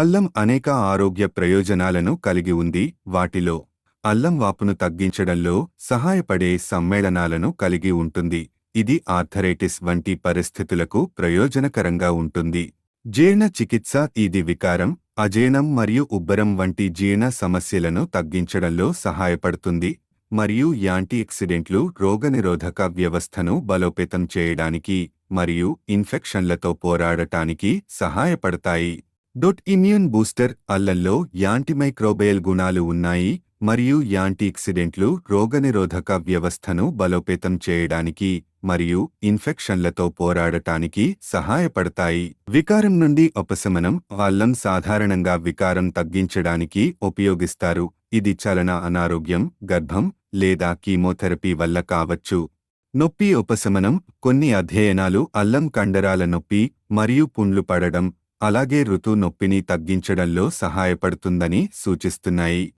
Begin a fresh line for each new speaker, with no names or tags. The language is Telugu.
అల్లం అనేక ఆరోగ్య ప్రయోజనాలను కలిగి ఉంది. వాటిలో అల్లం వాపును తగ్గించడంలో సహాయపడే సమ్మేళనాలను కలిగి ఉంటుంది. ఇది ఆర్థరైటిస్ వంటి పరిస్థితులకు ప్రయోజనకరంగా ఉంటుంది. జీర్ణ చికిత్స ఇది వికారం అజీర్ణం మరియు ఉబ్బరం వంటి జీర్ణ సమస్యలను తగ్గించడంలో సహాయపడుతుంది. మరియు యాంటీఆక్సిడెంట్లు రోగనిరోధక వ్యవస్థను బలోపేతం చేయడానికి మరియు ఇన్ఫెక్షన్లతో పోరాడటానికి సహాయపడతాయి. డొట్ ఇమ్యూన్ బూస్టర్ అల్లంలో యాంటీమైక్రోబయల్ గుణాలు ఉన్నాయి మరియు యాంటీఆక్సిడెంట్లు రోగనిరోధక వ్యవస్థను బలోపేతం చేయడానికి మరియు ఇన్ఫెక్షన్లతో పోరాడటానికి సహాయపడతాయి. వికారం నుండి ఉపశమనం అల్లం సాధారణంగా వికారం తగ్గించడానికి ఉపయోగిస్తారు. ఇది చలన అనారోగ్యం గర్భం లేదా కీమోథెరపీ వల్ల కావచ్చు. నొప్పి ఉపశమనం కొన్ని అధ్యయనాలు అల్లం కండరాల నొప్పి మరియు పుండ్లు పడడం అలాగే ఋతు నొప్పిని తగ్గించడంలో సహాయపడుతుందని సూచిస్తున్నాయి.